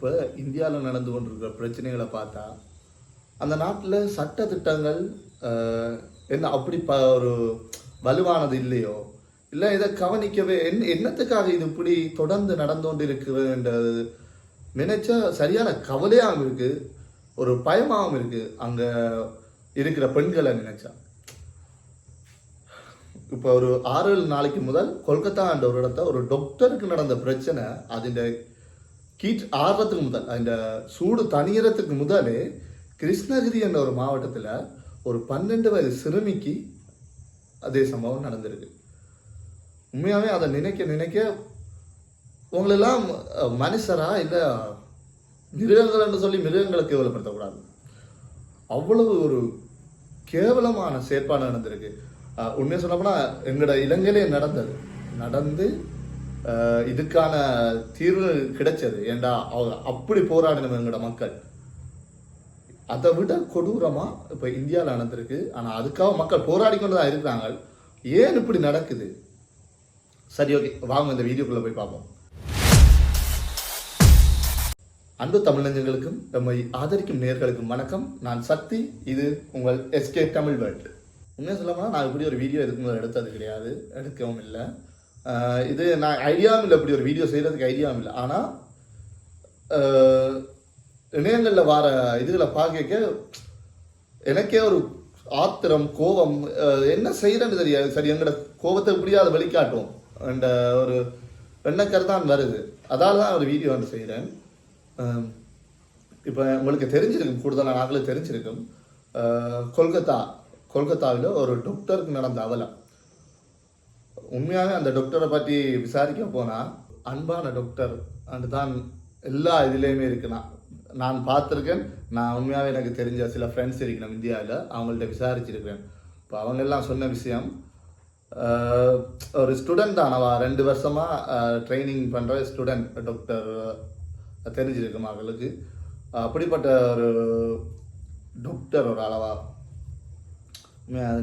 இப்போ இந்தியாவில் நடந்து கொண்டிருக்கிற பிரச்சனைகளை பார்த்தா அந்த நாட்டில் சட்ட திட்டங்கள் ஆஹ், என்ன அப்படி ப ஒரு வலுவானது இல்லையோ? இல்லை இதை கவனிக்கவே என்ன என்னத்துக்காக இது இப்படி தொடர்ந்து நடந்து கொண்டு இருக்குதுன்றது நினைச்சா சரியான கவலையாகவும் இருக்கு ஒரு பயமாகவும் இருக்கு அங்க இருக்கிற பெண்களை நினைச்சா. இப்போ ஒரு ஆறு ஏழு நாளைக்கு முதல் கொல்கத்தா என்ற ஒரு இடத்த ஒரு டாக்டருக்கு நடந்த பிரச்சனை அதில் கீட் ஆர்வத்துக்கு முதல் அந்த சூடு தணியறதுக்கு முதலே கிருஷ்ணகிரி என்ற ஒரு மாவட்டத்தில் ஒரு பன்னெண்டு வயது சிறுமிக்கு அதே சம்பவம் நடந்திருக்கு. உண்மையாகவே அதை நினைக்க நினைக்க உங்களெல்லாம் மனுஷரா இல்லை மிருகங்கள் என்று சொல்லி மிருகங்களை கேவலப்படுத்தக்கூடாது அவ்வளவு ஒரு கேவலமான செயற்பாடு நடந்திருக்கு. உண்மையை சொல்லப்போனா எங்களோட இலங்கையிலே நடந்தது. நடந்து இதுக்கான தீர்வு கிடைச்சது. ஏண்டா அவ- அப்படி போராடினோம் எங்களோட மக்கள். அதை விட கொடூரமா இப்ப இந்தியாவில் நடந்திருக்கு. ஆனா அதுக்காக மக்கள் போராடி கொண்டு தான் இருக்கிறாங்க. ஏன் இப்படி நடக்குது? சரி ஓகே. வாங்க இந்த வீடியோக்குள்ள போய் பார்ப்போம். அன்பு தமிழஞ்சங்களுக்கும் நம்மை ஆதரிக்கும் நேர்களுக்கும் வணக்கம். நான் சக்தி இது உங்கள் எஸ்கே தமிழ் வேர்ல்டு. உண்மையாக சொல்லப்போனால் நான் இப்படி ஒரு வீடியோ இதுக்கு எடுத்தது கிடையாது. எடுக்கவும் இல்லை. இது நான் ஐடியாவும் இல்லை இப்படி ஒரு வீடியோ செய்கிறதுக்கு ஐடியாவும் இல்லை. ஆனால் இணையங்களில் வர இதுகளை பார்க்க எனக்கே ஒரு ஆத்திரம் கோபம் என்ன செய்கிறேன்னு தெரியாது. சரி எங்களோட கோபத்தை எப்படியாவது வெளிக்காட்டும் அந்த ஒரு எண்ணக்கர் தான் வருது. அதால் தான் ஒரு வீடியோ வந்து செய்கிறேன் இப்போ உங்களுக்கு தெரிஞ்சிருக்கும் கூடுதலாக நாங்களும் தெரிஞ்சிருக்கும். கொல்கத்தா கொல்கத்தாவில் ஒரு டாக்டருக்கு நடந்த அவலம். உண்மையாகவே அந்த டாக்டரை பற்றி விசாரிக்க போனால் அன்பான டாக்டர் அண்டு தான் எல்லா இதுலேயுமே இருக்குண்ணா நான் நான் பார்த்துருக்கேன் நான் உண்மையாகவே எனக்கு தெரிஞ்ச சில ஃப்ரெண்ட்ஸ் இருக்கணும் இந்தியாவில் அவங்கள்ட்ட விசாரிச்சிருக்கிறேன். இப்போ அவங்க எல்லாம் சொன்ன விஷயம் ஒரு ஸ்டூடெண்ட் தானவா ரெண்டு வருஷமாக ட்ரைனிங் பண்ணுற ஸ்டூடெண்ட் டாக்டர் தெரிஞ்சிருக்கும் அவங்களுக்கு. அப்படிப்பட்ட ஒரு டாக்டர் ஒரு அளவா.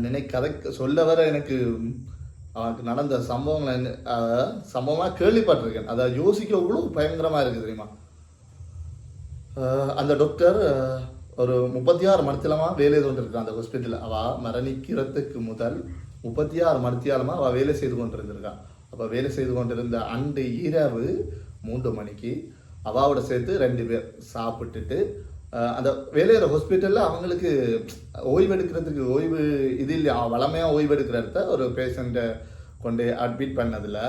நினை கதை சொல்ல வர எனக்கு நடந்த சம்பவங்களை சம்பவமாக சம்பவமா கேள்விப்பட்டிருக்கேன். அதை யோசிக்க இவ்வளோ பயங்கரமா இருக்கு தெரியுமா? அந்த டாக்டர் ஒரு முப்பத்தி ஆறு மணித்திலமா வேலை கொண்டிருக்கான் அந்த ஹாஸ்பிட்டலில் அவள் மரணிக்கிறதுக்கு முதல் முப்பத்தி ஆறு மணித்தியாலமா அவ வேலை செய்து கொண்டிருந்திருக்கான். அப்ப வேலை செய்து கொண்டிருந்த அன்று இரவு மூன்று மணிக்கு அவாவோட சேர்த்து ரெண்டு பேர் சாப்பிட்டுட்டு அந்த வேலையிற ஹாஸ்பிட்டலில் அவங்களுக்கு ஓய்வு எடுக்கிறதுக்கு ஓய்வு இது இல்லையா வளமையாக ஓய்வு எடுக்கிறத இடத்த ஒரு பேஷண்ட்டை கொண்டு அட்மிட் பண்ணதில்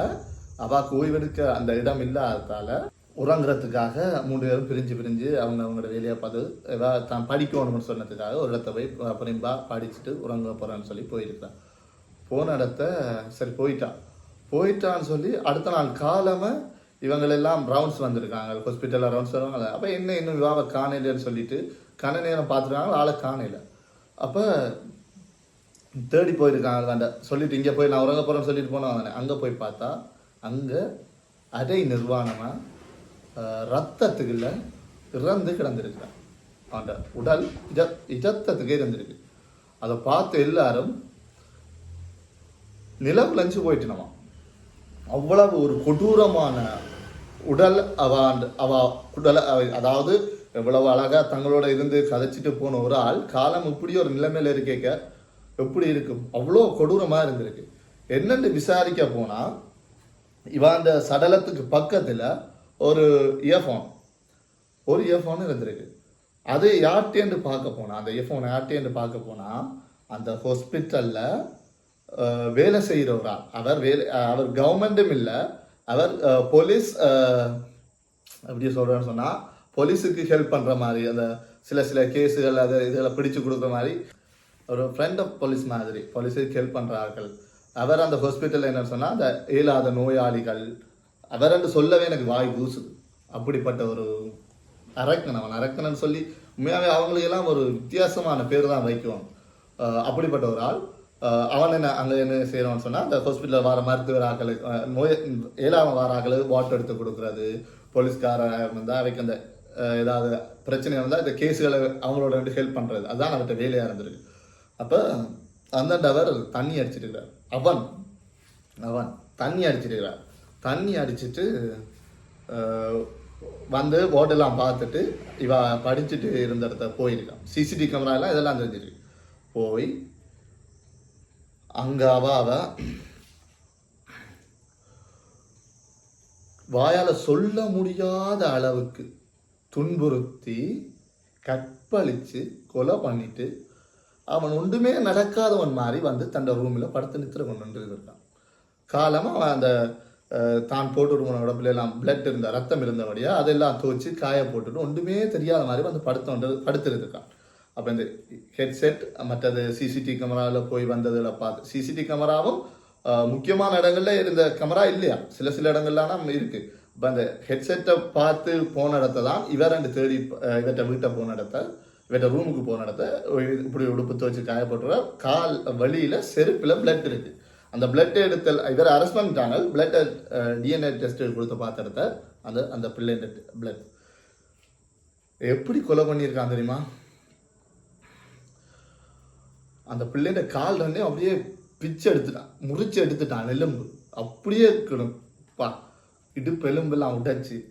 அவாக்கு ஓய்வு எடுக்க அந்த இடம் இல்லாததால் உறங்குறதுக்காக மூணு பேரும் பிரிஞ்சு பிரிஞ்சு அவங்க அவங்களோட வேலையை பார்த்து ஏதாவது தான் படிக்கணும்னு சொன்னதுக்காக ஒரு இடத்த போய் அப்படின்பா படிச்சுட்டு உறங்க போகிறேன்னு சொல்லி போயிருக்கான் போன இடத்த சரி போயிட்டான் போயிட்டான்னு சொல்லி அடுத்த நாள் காலமாக இவங்களெல்லாம் ரவுண்ட்ஸ் வந்திருக்காங்க. ஹாஸ்பிட்டலில் ரவுண்ட்ஸ் வருவாங்க. அப்போ என்ன இன்னும் இவாவை காணையிலன்னு சொல்லிட்டு கண்ண நேரம் பார்த்துருக்காங்க ஆளை காணையில் அப்போ தேடி போயிருக்காங்க அந்த சொல்லிட்டு இங்கே போய் நான் உறங்க போகிறேன்னு சொல்லிட்டு போனவங்க அங்கே போய் பார்த்தா அங்கே அரை நிர்வாணமாக ரத்தத்துக்குள்ள இறந்து கிடந்திருக்கிறான். அந்த உடல் இஜ இஜத்தத்துக்கே இருந்திருக்கு. அதை பார்த்து எல்லாரும் நிலவுலஞ்சு போயிட்டு நம்ம அவ்வளவு ஒரு கொடூரமான உடல் அவ அவ உடல் அவ- அதாவது எவ்வளவு அழகா தங்களோட இருந்து கதைச்சிட்டு போன ஒரு ஆள் காலம் இப்படி ஒரு நிலைமையில இருக்கேக்க எப்படி இருக்கும்? அவ்வளோ கொடூரமா இருந்திருக்கு. என்னென்னு விசாரிக்க போனா இவன் அந்த சடலத்துக்கு பக்கத்துல ஒரு இயர்ஃபோன் ஒரு இயர்ஃபோன் இருந்திருக்கு. அது யார்ட்டேன்னு பார்க்க போனா அந்த இயர்ஃபோன் யார்ட்டேன்னு பார்க்க போனா அந்த ஹாஸ்பிட்டல்ல வேலை செய்கிறவரா அவர் வேலை அவர் கவர்மெண்ட்டும் இல்லை அவர் போலீஸ் எப்படி சொல்கிறேன்னு சொன்னால் போலீஸுக்கு ஹெல்ப் பண்ணுற மாதிரி அந்த சில சில கேஸுகள் அதை இதெல்லாம் பிடிச்சு கொடுக்குற மாதிரி ஒரு ஃப்ரெண்ட் ஆஃப் போலீஸ் மாதிரி போலீஸுக்கு ஹெல்ப் பண்ணுறார்கள் ஆட்கள். அவர் அந்த ஹாஸ்பிட்டலில் என்ன சொன்னால் அந்த இயலாத நோயாளிகள் அவர் என்று சொல்லவே எனக்கு வாய் கூசுது அப்படிப்பட்ட ஒரு அரக்கன் அவன். அரக்கனன்னு சொல்லி உண்மையாகவே அவங்களுக்கெல்லாம் ஒரு வித்தியாசமான பேர் தான் வைக்குவான் அப்படிப்பட்ட ஒரு ஆள். அவன் என்ன அங்கே என்ன செய்யணும்னு சொன்னால் அந்த ஹாஸ்பிட்டலில் வர மருத்துவர் ஆக்களுக்கு நோய் ஏழாம வர ஆக்களுக்கு வாட்டர் எடுத்து கொடுக்கறது. போலீஸ்கார இருந்தால் அவைக்கு அந்த ஏதாவது பிரச்சனை வந்தால் இந்த கேஸுகளை அவங்களோட வந்து ஹெல்ப் பண்ணுறது அதுதான் அவர்கிட்ட வேலையாக இருந்திருக்கு. அப்போ அந்த அவர் தண்ணி அடிச்சிருக்கிறார் அவன் அவன் தண்ணி அடிச்சிருக்கிறார் தண்ணி அடிச்சிட்டு வந்து போட்டெல்லாம் பார்த்துட்டு இவ படிச்சுட்டு இருந்த இடத்த போயிருக்கான். சிசிடிவி கேமரா எல்லாம் இதெல்லாம் தெரிஞ்சிருக்கு. போய் அங்கே அவ அவ சொல்ல முடியாத அளவுக்கு துன்புறுத்தி கற்பழித்து கொலை பண்ணிட்டு அவன் ஒன்றுமே நடக்காதவன் மாதிரி வந்து தன்னோட ரூமில் படுத்து நித்திர கொண்டு இருக்கான் காலமாக அவன் அந்த தான் போட்டு போன உடம்புல எல்லாம் பிளட் இருந்த ரத்தம் இருந்தபடியா அதெல்லாம் துவச்சி காய போட்டுட்டு ஒன்றுமே தெரியாத மாதிரி வந்து படுத்து படுத்துருக்கான் அப்போ இந்த ஹெட்செட் மற்றது சிசிடிவி கேமராவில் போய் வந்ததில் பார்த்து சிசிடிவி கேமராவும் முக்கியமான இடங்களில் இருந்த கேமரா இல்லையா? சில சில இடங்கள்லாம் இருக்குது இப்போ அந்த ஹெட்செட்டை பார்த்து போன இடத்த தான் இவர் ரெண்டு தேடி அஹ், வீட்டை போன இடத்த இவற்ற ரூமுக்கு போன இடத்த இப்படி உடுப்பு துவச்சி காயப்படுற கால் வழியில் செருப்பில் பிளட் இருக்குது அந்த பிளட் எடுத்த இவர் அரெஸ்ட் பண்ணிட்டாங்க. பிளட் டிஎன்ஏ டெஸ்ட் கொடுத்து பார்த்த இடத்த அந்த அந்த பிள்ளைன்ற பிளட் எப்படி கொலை பண்ணியிருக்கான் தெரியுமா? அந்த பிள்ளைகிட்ட கால் ரெண்டே அப்படியே பிச்சு எடுத்துட்டான். முறிச்சு எடுத்துட்டான் எலும்பு அப்படியே இருக்கணும். பா இடுப்பு எலும்பெல்லாம்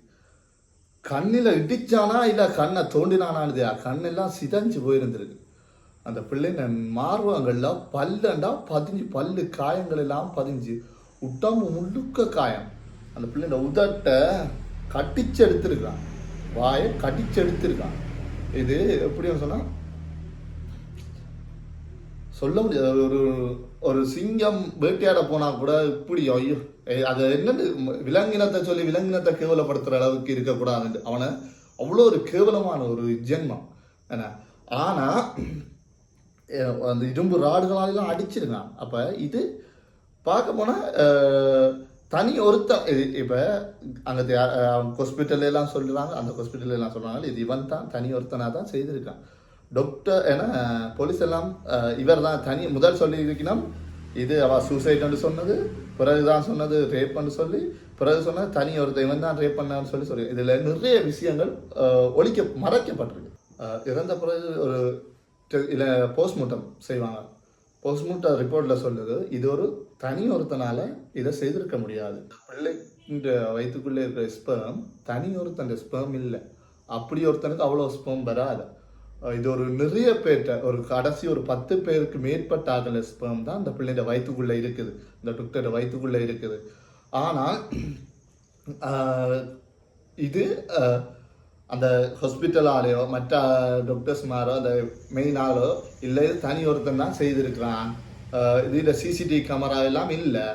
கண்ணில் இடிச்சானா இல்லை கண்ணை தோண்டினானானுதா கண்ணெல்லாம் சிதஞ்சு போயிருந்திருக்கு. அந்த பிள்ளைங்க மார்பகங்கள்ல பல்லண்டா பதிஞ்சு பல்லு காயங்கள் எல்லாம் பதிஞ்சு உடம்பு முழுக்க காயம். அந்த பிள்ளைங்க உதட்டை கட்டிச்சு எடுத்திருக்கான் வாயை கடிச்சு எடுத்திருக்கான். இது எப்படின்னு சொன்னால் சொல்ல முடியாது. ஒரு ஒரு சிங்கம் வேட்டையாட போனா கூட இப்படி ஐயோ அது என்னென்னு விலங்கினத்தை சொல்லி விலங்கினத்தை கேவலப்படுத்துற அளவுக்கு இருக்கக்கூடாது அவனை அவ்வளோ ஒரு கேவலமான ஒரு ஜென்மம். என்ன? ஆனா அந்த இரும்பு ராடுகளாலெல்லாம் அடிச்சிருக்கான். அப்போ இது பார்க்க போனால் தனி ஒருத்தன். இது இப்போ அங்கே ஹாஸ்பிட்டல் எல்லாம் சொல்றாங்க அந்த ஹாஸ்பிட்டல் எல்லாம் சொல்றாங்க இது இவன் தான் தனி ஒருத்தனாக தான் செய்திருக்கான். டாக்டர் ஏன்னா போலீஸ் எல்லாம் eh, இவர் தான் தனி முதல் சொல்லி இருக்கணும். இது அவள் சூசைட்னு சொன்னது பிறகு தான் சொன்னது ரேப்னு சொல்லி பிறகு சொன்னது தனி ஒருத்தன் இவன் தான் ரேப் பண்ணான்னு சொல்லி சொல்லி இதில் நிறைய விஷயங்கள் eh, ஒழிக்க மறைக்கப்பட்டிருக்கு. Eh, இறந்த பிறகு ஒரு இல்லை போஸ்ட்மார்ட்டம் செய்வாங்க. போஸ்ட்மார்ட்டம் ரிப்போர்ட்டில் சொல்லுது இது ஒரு தனி ஒருத்தனால் இதை செய்திருக்க முடியாது. பிள்ளைன்ற வயிற்றுக்குள்ளே இருக்கிற ஸ்பெர்ம் தனி ஒருத்தன் ஸ்பெர்ம் இல்லை. அப்படி ஒருத்தனுக்கு அவ்வளோ ஸ்பேம் வராது. இது ஒரு நிறைய பேர்கிட்ட ஒரு கடைசி ஒரு பத்து பேருக்கு மேற்பட்ட ஆகல ஸ்பெர்ம் தான் அந்த பிள்ளைங்க வயிற்றுக்குள்ளே இருக்குது. இந்த டுக்டர் வயிற்றுக்குள்ளே இருக்குது. ஆனால் இது அந்த ஹாஸ்பிட்டலாலேயோ மற்ற டாக்டர்ஸ்மாரோ அந்த மெயின் ஆளோ இல்லை இது தனி ஒருத்தன் தான் செய்திருக்கிறான். இது இந்த சிசிடிவி கேமரா எல்லாம் இல்லை.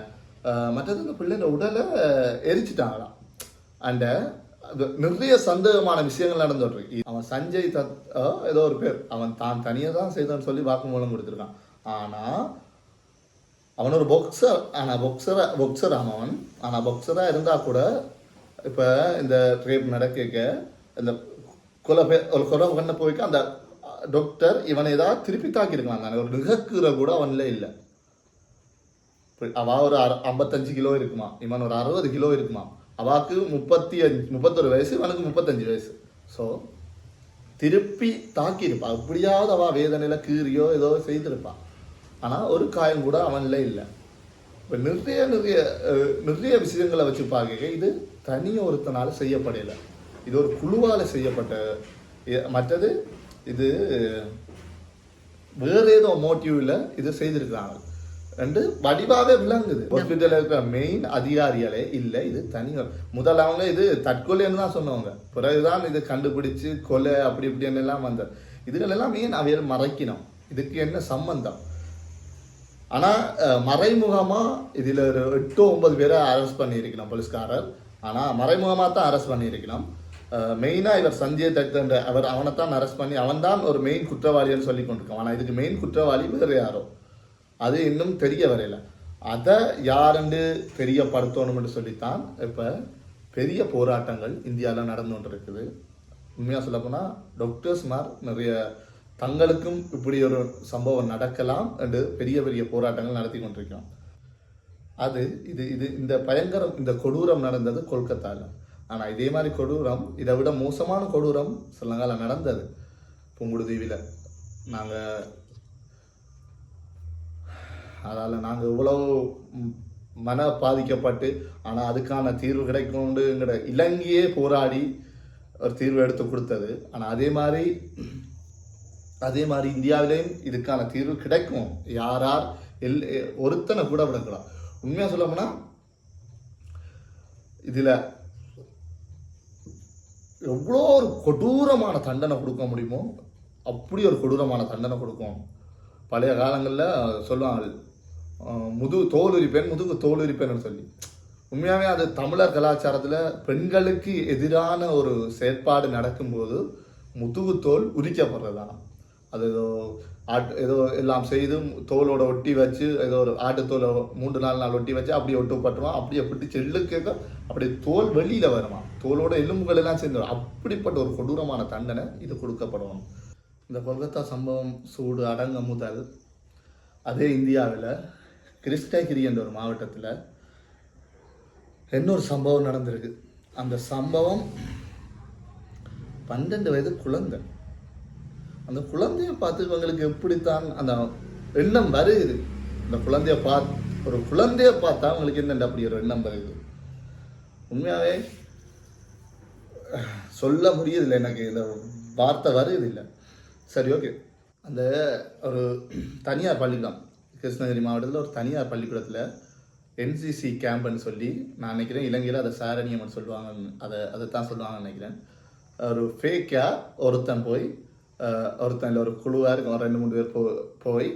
மற்றது அந்த பிள்ளைங்க உடலை எரிச்சிட்டாங்களாம். அண்டை நிறைய சந்தேகமான விஷயங்கள் நடந்துட்டு அவன் சஞ்சய் தத் ஆஹ், ஏதோ ஒரு பேர். அவன் தான் தனியாக தான் செய்தான்னு சொல்லி வாக்குமூலம் கொடுத்துருக்கான். ஆனால் அவன் ஒரு பொக்ஸர் ஆனால் பொக்சரா பொக்ஸர் அவன். ஆனால் பொக்ஸராக இருந்தால் கூட இப்போ இந்த ரேப் நடக்க இந்த கொலை ஒரு கொலை பண்ண போய்க்க அந்த டாக்டர் இவனை ஏதாவது திருப்பி தாக்கியிருக்கலாம் தானே. ஒரு நிகக்குற கூட அவன்ல இல்லை. அவ ஒரு அற- ஐம்பத்தஞ்சு கிலோ இருக்குமா? இவன் ஒரு அறுபது கிலோ இருக்குமா? அவாக்கு முப்பத்தி அஞ்சு முப்பத்தொரு வயசு அவனுக்கு முப்பத்தஞ்சு வயசு. ஸோ திருப்பி தாக்கியிருப்பா. அப்படியாவது அவள் வேதனையில் கீறியோ ஏதோ செய்திருப்பாள் ஆனால் ஒரு காயம் கூட அவன்ல இல்லை. இப்போ நிறைய நிறைய நிறைய விஷயங்களை வச்சு பார்க்க இது தனி ஒருத்தனால செய்யப்படலை. இது ஒரு குழுவால் செய்யப்பட்ட மற்றது இது வேறு ஏதோ மோட்டிவ்ல இது செய்திருக்கிறாங்க. ரெண்டு வடிவாவே விளங்குது. ஹாஸ்பிட்டல்ல இருக்கிற மெயின் அதிகாரிகளே இல்லை இது தனி முதல் முதல்ல அவங்க இது தற்கொலைன்னு தான் சொன்னவங்க. பிறகுதான் இது கண்டுபிடிச்சு கொலை அப்படி இப்படின்னு எல்லாம் வந்தது. இதுகள் எல்லாம் ஏன் அவையில் மறைக்கணும்? இதுக்கு என்ன சம்பந்தம்? ஆனா மறைமுகமா இதுல ஒரு எட்டு ஒன்பது பேரை அரெஸ்ட் பண்ணியிருக்கணும் போலீஸ்காரர். ஆனா மறைமுகமா தான் அரெஸ்ட் பண்ணியிருக்கணும். மெயினா இவர் சஞ்சய் தத்தன்ற அவர் அவனை தான் அரெஸ்ட் பண்ணி அவன் தான் ஒரு மெயின் குற்றவாளின்னு சொல்லி கொண்டிருக்கான். ஆனா இதுக்கு மெயின் குற்றவாளி வேறு யாரோ? அது இன்னும் தெரிய வரையில. அதை யாருன்னு தெரியப்படுத்தணும்னு சொல்லித்தான் இப்போ பெரிய போராட்டங்கள் இந்தியாவில் நடந்து கொண்டிருக்குது. உண்மையாக சொல்லப்போனால் டாக்டர்ஸ்மார் நிறைய தங்களுக்கும் இப்படி ஒரு சம்பவம் நடக்கலாம் என்று பெரிய பெரிய போராட்டங்கள் நடத்தி கொண்டிருக்கிறோம். அது இது இது இந்த பயங்கரம் இந்த கொடூரம் நடந்தது கொல்கத்தாவில் ஆனால் இதே மாதிரி கொடூரம் இதை விட மோசமான கொடூரம் சிலங்கால நடந்தது. புங்குடுதீவில் நாங்கள் அதால் நாங்கள் இவ்வளவு மன பாதிக்கப்பட்டு ஆனால் அதுக்கான தீர்வு கிடைக்கும்ங்கிற இலங்கையே போராடி ஒரு தீர்வு எடுத்து கொடுத்தது. ஆனால் அதே மாதிரி அதே மாதிரி இந்தியாவிலேயும் இதுக்கான தீர்வு கிடைக்கும். யார் யார் எல் ஒருத்தனை கூட விடக்கூடாது. உண்மையாக சொல்லப்போனால் இதில் எவ்வளோ ஒரு கொடூரமான தண்டனை கொடுக்க முடியுமோ அப்படி ஒரு கொடூரமான தண்டனை கொடுக்கும். பழைய காலங்களில் சொல்லுவாங்க முதுகு முது தோல் உரிப்பேன் முதுகு தோல் உரிப்பேன் சொல்லி. உண்மையாகவே அது தமிழர் கலாச்சாரத்தில் பெண்களுக்கு எதிரான ஒரு செயற்பாடு நடக்கும்போது முதுகு தோல் உரிக்கப்படுறதா அது ஏதோ ஆட் ஏதோ எல்லாம் செய்து தோலோட ஒட்டி வச்சு ஏதோ ஒரு ஆட்டுத்தோலை மூன்று நாலு நாள் ஒட்டி வச்சு அப்படியே ஒட்டுப்பட்டுருவான் அப்படியே பிடிச்சி எள்ளு கேட்க அப்படியே தோல் வெளியில் வருமா தோலோட எலும்புகள் எல்லாம் சேர்ந்து அப்படிப்பட்ட ஒரு கொடூரமான தண்டனை இது கொடுக்கப்படும். இந்த கொல்கத்தா சம்பவம் சூடு அடங்க முதல் அதே இந்தியாவில் கிருஷ்ணகிரி என்ற ஒரு மாவட்டத்தில் இன்னொரு சம்பவம் நடந்திருக்கு. அந்த சம்பவம் பன்னெண்டு வயது குழந்தை. அந்த குழந்தைய பார்த்து இவங்களுக்கு எப்படித்தான் அந்த எண்ணம் வருது அந்த குழந்தைய பார்த்து ஒரு குழந்தைய பார்த்தா அவங்களுக்கு என்னென்ன அப்படி ஒரு எண்ணம் வருது உண்மையாகவே சொல்ல முடியதில்லை எனக்கு இந்த வார்த்தை வருது இல்லை. சரி ஓகே அந்த ஒரு தனியார் பள்ளிக்கூடம் கிருஷ்ணகிரி மாவட்டத்தில் ஒரு தனியார் பள்ளிக்கூடத்தில் என்சிசி கேம்ப்னு சொல்லி நான் நினைக்கிறேன். இலங்கையில் அதை சாரணியம்னு சொல்லுவாங்கன்னு அதை அதை தான் சொல்லுவாங்கன்னு நினைக்கிறேன். ஒரு ஃபேக்காக ஒருத்தன் போய் ஒருத்தன் இல்லை ஒரு குழுவாக இருக்கும் ரெண்டு மூணு பேர் போ போய்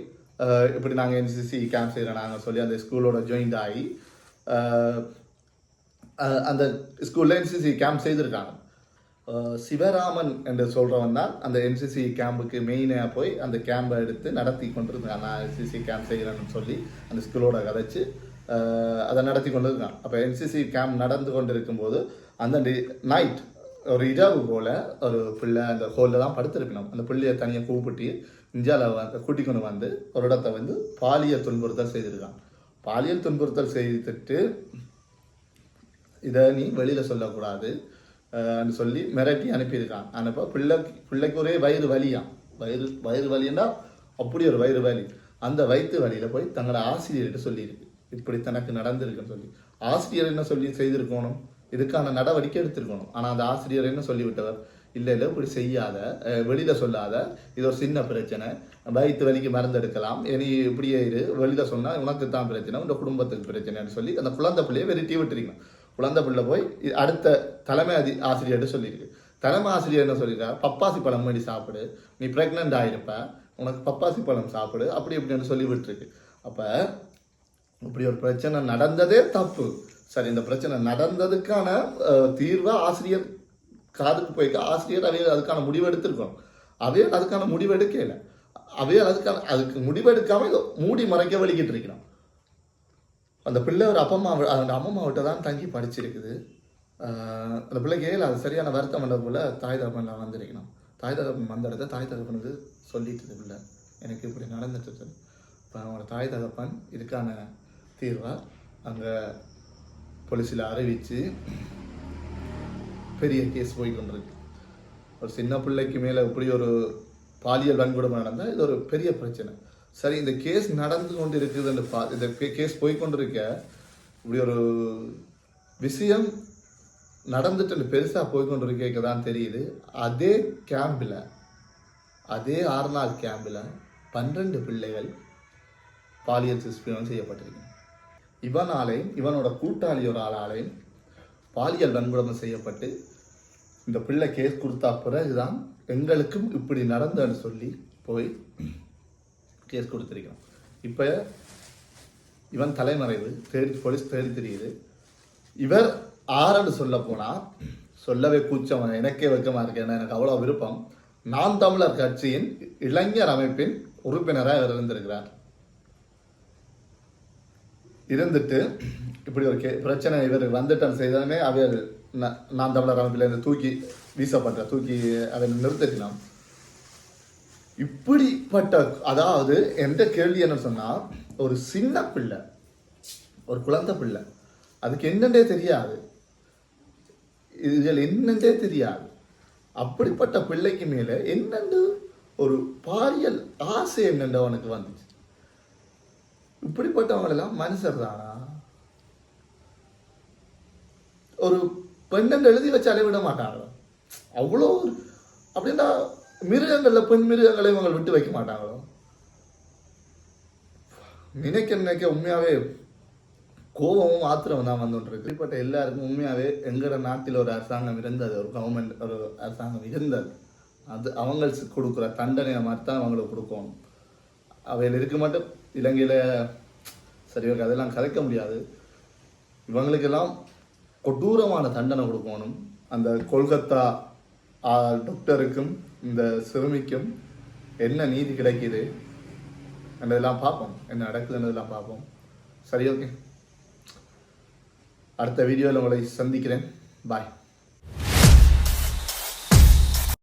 இப்படி நாங்கள் என்சிசி கேம்ப் செய்கிறோம் நாங்கள் சொல்லி அந்த ஸ்கூலோட ஜாயின்ட் ஆகி அந்த ஸ்கூலில் என்சிசி கேம்ப் செய்திருக்காங்க. சிவராமன் என்று சொல்கிறவன் தான் அந்த என்சிசி கேம்புக்கு மெயினாக போய் அந்த கேம்பை எடுத்து நடத்தி கொண்டிருந்தான். நான் என்சிசி கேம்ப் செய்கிறேன்னு சொல்லி அந்த ஸ்கூலோட கதைச்சு அதை நடத்தி கொண்டு இருக்கான் அப்போ என்சிசி கேம்ப் நடந்து கொண்டு இருக்கும்போது அந்த நைட் ஒரு இரவு போல் ஒரு பிள்ளை அந்த ஹோலில் தான் படுத்திருக்கணும். அந்த பிள்ளையை தனியாக கூப்பிட்டு இந்தியாவில் வந்து கூட்டிக் கொண்டு வந்து ஒரு இடத்த வந்து பாலியல் துன்புறுத்தல் செய்திருக்கான். பாலியல் துன்புறுத்தல் செய்துட்டு இதை நீ வெளியில் சொல்லக்கூடாது. சொல்லி மிரட்டி அனுப்பியிருக்கான். அனுப்ப பிள்ளைக்கு பிள்ளைக்கு ஒரே வயிறு வலியாம் வயிறு வயிறு வலின்னா அப்படி ஒரு வயிறு வலி. அந்த வயிற்று வலியில் போய் தங்களோட ஆசிரியர்கிட்ட சொல்லியிருக்கு. இப்படி தனக்கு நடந்திருக்குன்னு சொல்லி. ஆசிரியர் என்ன சொல்லி செய்திருக்கணும்? இதுக்கான நடவடிக்கை எடுத்திருக்கணும். ஆனால் அந்த ஆசிரியர் என்ன சொல்லிவிட்டவர்? இல்லை இல்லை இப்படி செய்யாத வெளியில் சொல்லாத இது ஒரு சின்ன பிரச்சனை. வயிற்று வலிக்கு மருந்து எடுக்கலாம். இனி இப்படியே இரு. வெளியில் சொன்னால் உனக்கு தான் பிரச்சனை உங்கள் குடும்பத்துக்கு பிரச்சனைன்னு சொல்லி அந்த குழந்தை பிள்ளையை வெறிட்டி விட்டுருக்கணும் குழந்தை பிள்ளை போய் அடுத்த தலைமை அதி ஆசிரியர்கிட்ட சொல்லியிருக்கு. தலைமை ஆசிரியர் என்ன சொல்லியிருக்காரு பப்பாசி பழம் வேண்டி சாப்பிடு. நீ ப்ரெக்னென்ட் ஆயிருப்ப. உனக்கு பப்பாசி பழம் சாப்பிடு. அப்படி இப்படின்னு சொல்லி விட்டுருக்கு. அப்போ இப்படி ஒரு பிரச்சனை நடந்ததே தப்பு. சரி இந்த பிரச்சனை நடந்ததுக்கான தீர்வை ஆசிரியர் காதுக்கு போய்க்க ஆசிரியர் அவையில் அதுக்கான முடிவு எடுத்திருக்கணும். அதுக்கான முடிவு எடுக்கல. அவைய அதுக்கான அதுக்கு முடிவு எடுக்காமல் இதை மூடி மறைக்க வலிக்கிட்டு இருக்கிறோம். அந்த பிள்ளை ஒரு அப்பா அம்மா அந்த அம்மம்மாவிட்ட தான் தங்கி படிச்சிருக்குது. அந்த பிள்ளைக்கு ஏல அது சரியான வருத்தம் பண்ண போல தாய் தகப்பன் வந்திருக்கணும். தாய் தகப்பன் வந்த இடத்த தாய் தகப்பனுக்கு சொல்லிட்டு பிள்ளை எனக்கு இப்படி நடந்துட்டு இப்போ அவங்களோட தாய் தகப்பன் இதுக்கான தீர்வாக அங்கே போலீஸில் அறிவித்து பெரிய கேஸ் போய் கொண்டிருக்கு ஒரு சின்ன பிள்ளைக்கு மேலே இப்படி ஒரு பாலியல் வன்கொடுமை நடந்தால் இது ஒரு பெரிய பிரச்சனை. சரி இந்த கேஸ் நடந்து கொண்டு இருக்குதுன்னு பா இந்த கேஸ் போய்கொண்டிருக்க இப்படி ஒரு விஷயம் நடந்துட்டு பெருசாக போய் தான் தெரியுது. அதே கேம்பில் அதே ஆறு நாள் கேம்பில் பன்னெண்டு பிள்ளைகள் பாலியல் சிஸ்பியம் செய்யப்பட்டிருக்கு இவனாலையும் இவனோட கூட்டாளி ஒரு ஆளாலையும் பாலியல் வன்கொடுமை செய்யப்பட்டு இந்த பிள்ளை கேஸ் கொடுத்தா பிறகுதான் எங்களுக்கும் இப்படி நடந்தன்னு சொல்லி போய் கேஸ் கொடுத்துருக்கான் இப்போ இவன் தலைமறைவு தேடி போலீஸ் தேடி தெரியுது. இவர் ஆறன்னு சொல்ல போனால் சொல்லவே கூச்சம் எனக்கே வெக்கமாக இருக்கு எனக்கு அவ்வளோ விருப்பம். நான் தமிழர் கட்சியின் இளைஞர் அமைப்பின் உறுப்பினராக இவர் இருந்திருக்கிறார். இருந்துட்டு இப்படி ஒரு கே பிரச்சனை இவர் வந்துட்டான் செய்தானே அவர் நான் தமிழர் அமைப்பில் இருந்து தூக்கி வீசப்பட்ட தூக்கி அதை நிறுத்தினான் இப்படிப்பட்ட அதாவது எந்த கேள்வி என்ன சொன்னால் ஒரு சின்ன பிள்ளை ஒரு குழந்தை பிள்ளை அதுக்கு என்னென்றே தெரியாது. இதில் என்னென்றே தெரியாது. அப்படிப்பட்ட பிள்ளைக்கு மேலே என்னென்று ஒரு பாலியல் ஆசை என்னென்று அவனுக்கு வந்துச்சு. இப்படிப்பட்டவங்களெல்லாம் மனுஷர் தானா? ஒரு பெண்ணென்று எழுதி வச்சு விட மாட்டாங்களோ? அவ்வளோ அப்படின்னா மிருகங்களில் பெண் மிருகங்களை இவங்க விட்டு வைக்க மாட்டாங்களோ? நினைக்க நினைக்க உண்மையாகவே கோபமும் ஆத்திரம் தான் வந்துட்டுருக்கு இப்பட்ட எல்லாருக்கும் உண்மையாகவே எங்கட நாட்டில் ஒரு அரசாங்கம் இருந்தது ஒரு கவர்மெண்ட் ஒரு அரசாங்கம் இருந்தது. அது அவங்களுக்கு கொடுக்குற தண்டனையை மாதிரி தான் அவங்களுக்கு கொடுக்கணும். அவையில் இருக்க மட்டும் இலங்கையில் சரி ஓகே அதெல்லாம் கதைக்க முடியாது. இவங்களுக்கெல்லாம் கொடூரமான தண்டனை கொடுக்கணும். அந்த கொல்கத்தா டாக்டருக்கும் இந்த சிறுமிக்கும் என்ன நீதி கிடைக்குது? என்றதெல்லாம் பார்ப்போம். என்ன நடக்குதுன்றதெல்லாம் பார்ப்போம். சரி ஓகே அடுத்த வீடியோவில் உங்களை சந்திக்கிறேன். பாய்